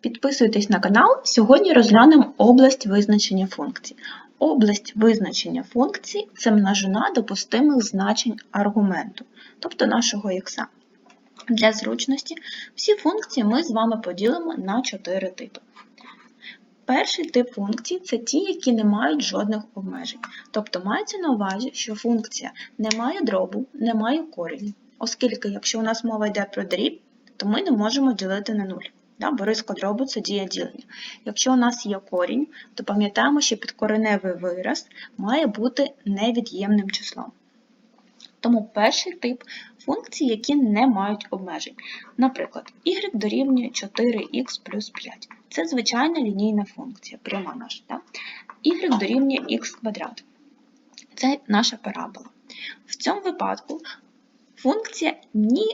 Підписуйтесь на канал. Сьогодні розглянемо область визначення функцій. Область визначення функцій – це множина допустимих значень аргументу, тобто нашого х. Для зручності всі функції ми з вами поділимо на чотири типи. Перший тип функцій – це ті, які не мають жодних обмежень. Тобто мається на увазі, що функція не має дробу, не має кореню, оскільки якщо у нас мова йде про дріб, то ми не можемо ділити на нуль. Да, бо різко це дія ділення. Якщо у нас є корінь, то пам'ятаємо, що підкореневий вираз має бути невід'ємним числом. Тому перший тип функцій, які не мають обмежень. Наприклад, y дорівнює 4х плюс 5. Це звичайна лінійна функція, пряма наша. Да? y дорівнює х квадрат. Це наша парабола. В цьому випадку функція ні,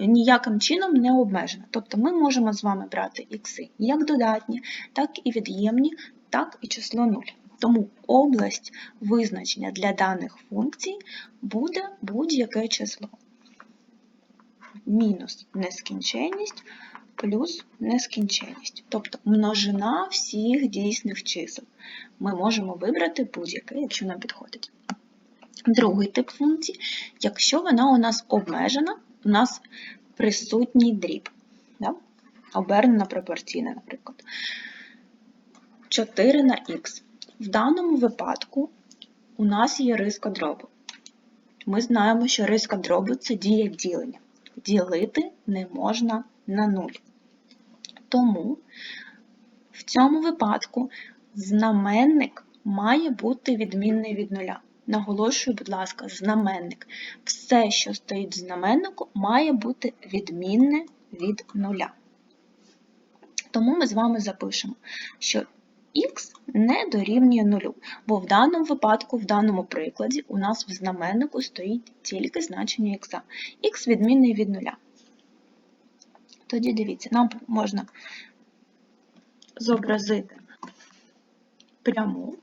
ніяким чином не обмежена. Тобто ми можемо з вами брати ікси як додатні, так і від'ємні, так і число 0. Тому область визначення для даних функцій буде будь-яке число. Мінус нескінченність плюс нескінченність. Тобто множина всіх дійсних чисел. Ми можемо вибрати будь-яке, якщо нам підходить. Другий тип функції, якщо вона у нас обмежена, у нас присутній дріб. Да? Обернена пропорційна, наприклад. 4 на х. В даному випадку у нас є риска дробу. Ми знаємо, що риска дробу це дія ділення. Ділити не можна на 0. Тому в цьому випадку знаменник має бути відмінний від нуля. Наголошую, будь ласка, знаменник. Все, що стоїть в знаменнику, має бути відмінне від нуля. Тому ми з вами запишемо, що х не дорівнює нулю, бо в даному випадку, в даному прикладі, у нас в знаменнику стоїть тільки значення х. х відмінний від нуля. Тоді дивіться, нам можна зобразити пряму.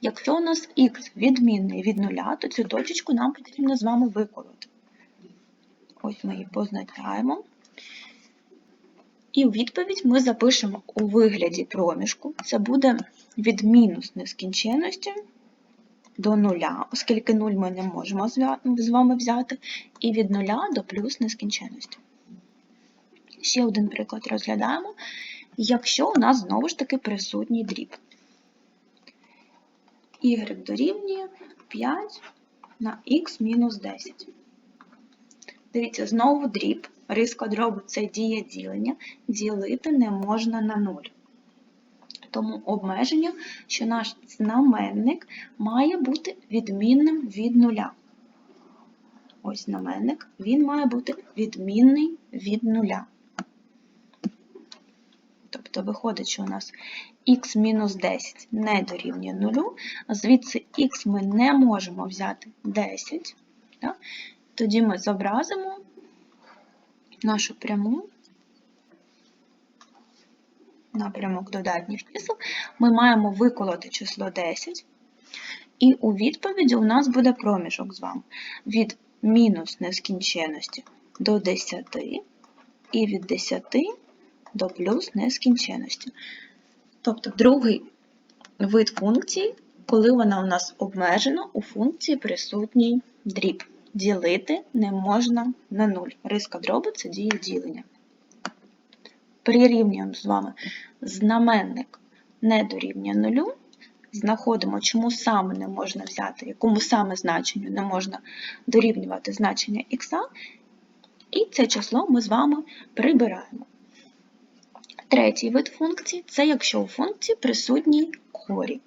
Якщо у нас х відмінний від нуля, то цю точечку нам потрібно з вами виколоти. Ось ми її позначаємо. І у відповідь ми запишемо у вигляді проміжку. Це буде від мінус нескінченності до нуля, оскільки 0 ми не можемо з вами взяти, і від нуля до плюс нескінченності. Ще один приклад розглядаємо. Якщо у нас знову ж таки присутній дріб y дорівнює 5 на х мінус 10. Дивіться, знову дріб, риска дробу це дія ділення, ділити не можна на 0. Тому обмеження, що наш знаменник має бути відмінним від нуля. Ось знаменник, він має бути відмінний від нуля. Тобто виходить, що у нас х-10 не дорівнює 0, звідси х ми не можемо взяти 10. Так? Тоді ми зобразимо нашу пряму, напрямок додатніх чисел, ми маємо виколоти число 10, і у відповіді у нас буде проміжок з вами від мінус нескінченності до 10 і від 10 до плюс нескінченності. Тобто другий вид функції, коли вона у нас обмежена, у функції присутній дріб. Ділити не можна на 0. Риска дробу це дія ділення. Прирівнюємо з вами знаменник не дорівнює 0. Знаходимо, чому саме не можна взяти, якому саме значенню не можна дорівнювати значення х, і це число ми з вами прибираємо. Третій вид функції це якщо у функції присутній корінь.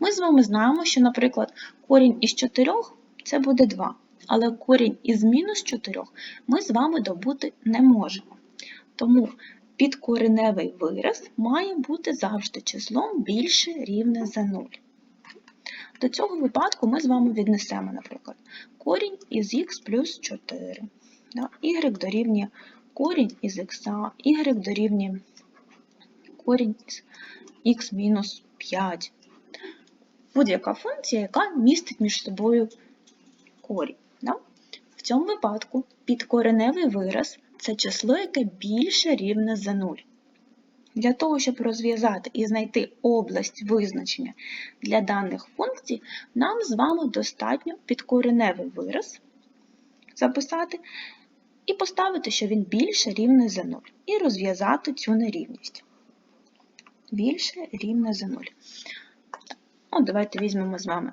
Ми з вами знаємо, що, наприклад, корінь із 4 це буде 2, але корінь із мінус 4 ми з вами добути не можемо. Тому підкореневий вираз має бути завжди числом більше рівне за 0. До цього випадку ми з вами віднесемо, наприклад, корінь із х плюс 4. y дорівнює корінь із х, y дорівнює корінь х мінус 5. Будь-яка функція, яка містить між собою корінь. Да? В цьому випадку підкореневий вираз це число, яке більше рівне за 0. Для того, щоб розв'язати і знайти область визначення для даних функцій, нам з вами достатньо підкореневий вираз записати і поставити, що він більше рівне за 0, і розв'язати цю нерівність. Більше рівне за 0. От давайте візьмемо з вами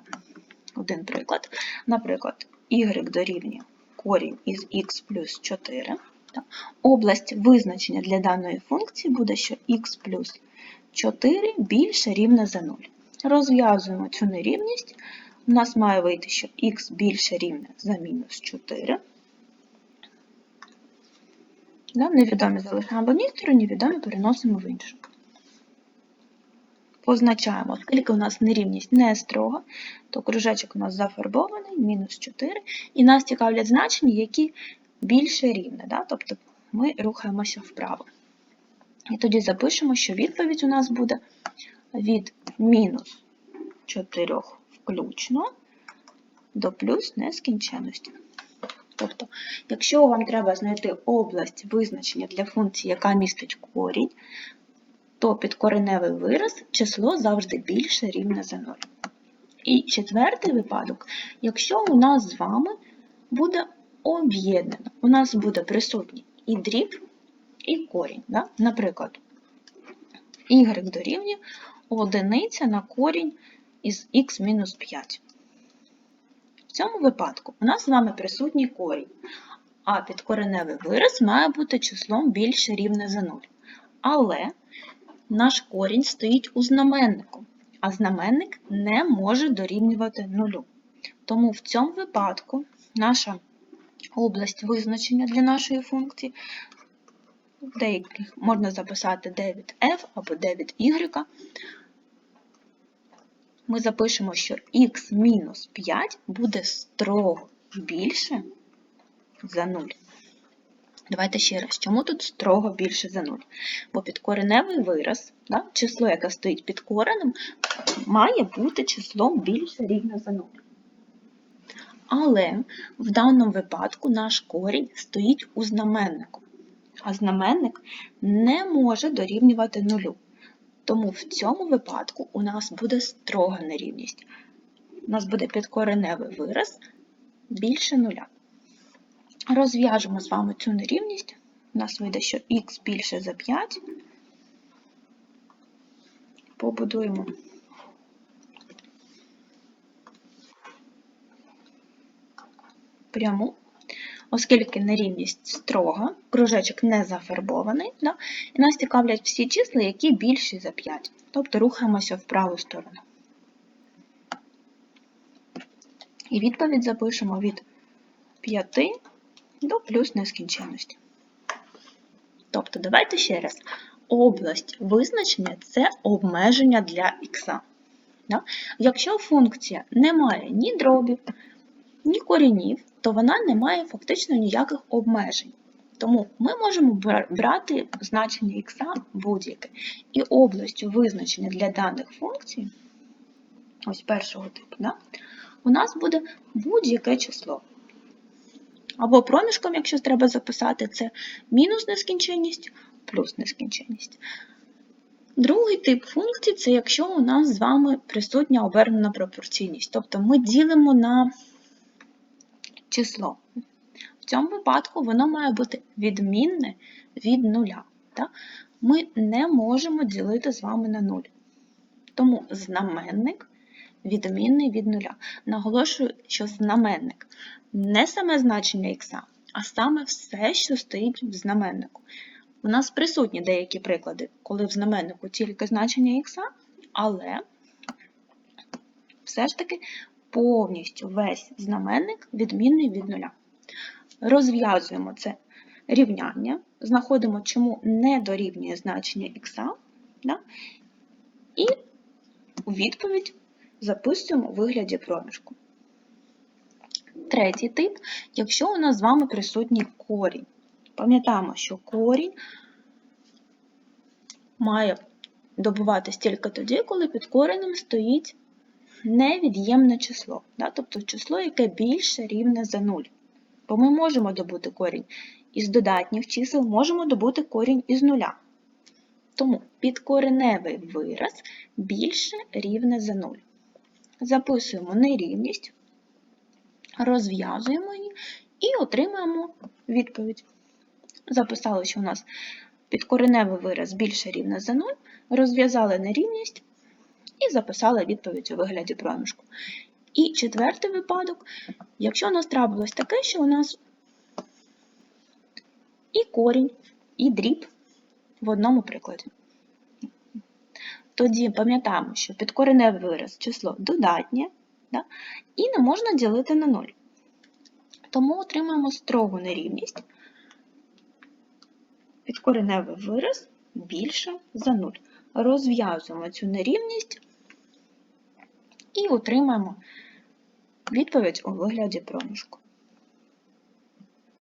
один приклад. Наприклад, y дорівнює корінь із х плюс 4. Область визначення для даної функції буде, що х плюс 4 більше рівне за 0. Розв'язуємо цю нерівність. У нас має вийти, що х більше рівне за мінус 4. Невідомі залишаємо в одній стороні, невідомі переносимо в іншу. Позначаємо, оскільки у нас нерівність не строга, то кружечок у нас зафарбований, мінус 4, і нас цікавлять значення, які більше рівне, да? тобто ми рухаємося вправо. І тоді запишемо, що відповідь у нас буде від мінус 4 включно до плюс нескінченності. Тобто, якщо вам треба знайти область визначення для функції, яка містить корінь, то підкореневий вираз число завжди більше рівне за 0. І четвертий випадок, якщо у нас з вами буде об'єднано, у нас буде присутній і дріб, і корінь. Да? Наприклад, y дорівнює одиниця на корінь із х-5. В цьому випадку у нас з вами присутній корінь, а підкореневий вираз має бути числом більше рівне за 0. Але наш корінь стоїть у знаменнику, а знаменник не може дорівнювати нулю. Тому в цьому випадку наша область визначення для нашої функції, деяких можна записати 9f або 9y, ми запишемо, що х мінус 5 буде строго більше за 0. Давайте ще раз, чому тут строго більше за 0? Бо підкореневий вираз, да, число, яке стоїть під коренем, має бути числом більше рівне за 0. Але в даному випадку наш корінь стоїть у знаменнику, а знаменник не може дорівнювати нулю. Тому в цьому випадку у нас буде строга нерівність. У нас буде підкореневий вираз більше нуля. Розв'яжемо з вами цю нерівність. У нас вийде, що х більше за 5. Побудуємо пряму, оскільки нерівність строга, кружечок не зафарбований, да? і нас цікавлять всі числа, які більші за 5. Тобто рухаємося в праву сторону. І відповідь запишемо від 5 до плюс нескінченності. Тобто, давайте ще раз. Область визначення це обмеження для х. Якщо функція не має ні дробів, ні корінів, то вона не має фактично ніяких обмежень. Тому ми можемо брати значення х будь-яке. І областю визначення для даних функцій, ось першого типу, да, у нас буде будь-яке число. Або проміжком, якщо треба записати, це мінус нескінченність плюс нескінченність. Другий тип функцій це якщо у нас з вами присутня обернена пропорційність. Тобто ми ділимо на число. В цьому випадку воно має бути відмінне від нуля. Так? Ми не можемо ділити з вами на нуль. Тому знаменник відмінний від нуля. Наголошую, що знаменник не саме значення х, а саме все, що стоїть в знаменнику. У нас присутні деякі приклади, коли в знаменнику тільки значення х, але все ж таки повністю весь знаменник відмінний від нуля. Розв'язуємо це рівняння, знаходимо, чому не дорівнює значення х, да? і у відповідь записуємо у вигляді проміжку. Третій тип, якщо у нас з вами присутній корінь. Пам'ятаємо, що корінь має добуватись тільки тоді, коли під коренем стоїть невід'ємне число, да? тобто число, яке більше рівне за 0. Бо ми можемо добути корінь із додатніх чисел, можемо добути корінь із нуля. Тому підкореневий вираз більше рівне за 0. Записуємо нерівність, розв'язуємо її і отримаємо відповідь. Записали, що у нас підкореневий вираз більше рівне за 0, розв'язали нерівність і записали відповідь у вигляді проміжку. І четвертий випадок, якщо у нас трапилось таке, що у нас і корінь, і дріб в одному прикладі. Тоді пам'ятаємо, що підкореневий вираз число додатнє да, і не можна ділити на 0. Тому отримаємо строгу нерівність. Підкореневий вираз більше за 0. Розв'язуємо цю нерівність і отримаємо відповідь у вигляді проміжку.